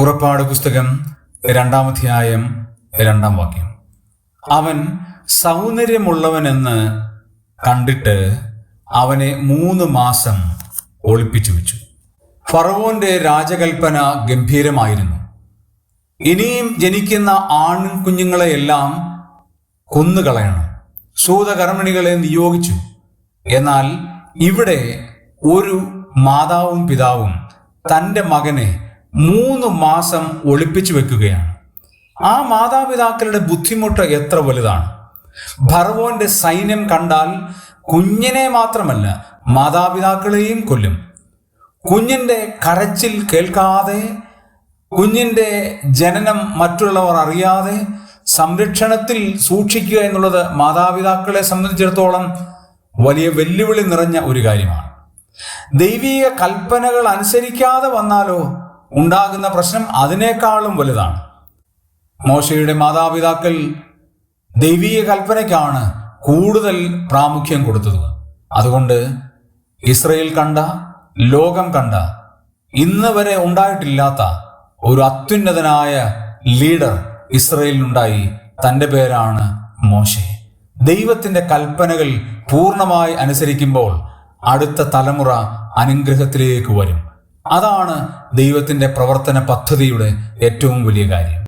പുറപ്പാട് പുസ്തകം രണ്ടാമധ്യായം രണ്ടാം വാക്യം. അവൻ സൗന്ദര്യമുള്ളവനെന്ന് കണ്ടിട്ട് അവനെ മൂന്ന് മാസം ഒളിപ്പിച്ചു വെച്ചു. ഫറവോന്റെ രാജകൽപ്പന ഗംഭീരമായിരുന്നു. ഇനിയും ജനിക്കുന്ന ആൺ കുഞ്ഞുങ്ങളെയെല്ലാം കൊന്നുകളയണം. സൂതകർമ്മിണികളെ നിയോഗിച്ചു. എന്നാൽ ഇവിടെ ഒരു മാതാവും പിതാവും തന്റെ മകനെ മൂന്ന് മാസം ഒളിപ്പിച്ചു വെക്കുകയാണ്. ആ മാതാപിതാക്കളുടെ ബുദ്ധിമുട്ട് എത്ര വലുതാണ്? ഭർവോന്റെ സൈന്യം കണ്ടാൽ കുഞ്ഞിനെ മാത്രമല്ല മാതാപിതാക്കളെയും കൊല്ലും. കുഞ്ഞിന്റെ കരച്ചിൽ കേൾക്കാതെ കുഞ്ഞിന്റെ ജനനം മറ്റുള്ളവർ അറിയാതെ സംരക്ഷണത്തിൽ സൂക്ഷിക്കുക എന്നുള്ളത് മാതാപിതാക്കളെ സംബന്ധിച്ചിടത്തോളം വലിയ വെല്ലുവിളി നിറഞ്ഞ ഒരു കാര്യമാണ്. ദൈവീക കൽപ്പനകൾ അനുസരിക്കാതെ വന്നാലോ ഉണ്ടാകുന്ന പ്രശ്നം അതിനേക്കാളും വലുതാണ്. മോശയുടെ മാതാപിതാക്കൾ ദൈവീയ കൽപ്പനയ്ക്കാണ് കൂടുതൽ പ്രാമുഖ്യം കൊടുത്തത്. അതുകൊണ്ട് ഇസ്രയേൽ കണ്ട ലോകം കണ്ട ഇന്ന് വരെ ഉണ്ടായിട്ടില്ലാത്ത ഒരു അത്യുന്നതനായ ലീഡർ ഇസ്രയേലിനുണ്ടായി. തന്റെ പേരാണ് മോശെ. ദൈവത്തിന്റെ കൽപ്പനകൾ പൂർണമായി അനുസരിക്കുമ്പോൾ അടുത്ത തലമുറ അനുഗ്രഹത്തിലേക്ക് വരും. അതാണ് ദൈവത്തിന്റെ പ്രവർത്തന പദ്ധതിയുടെ ഏറ്റവും വലിയ കാര്യം.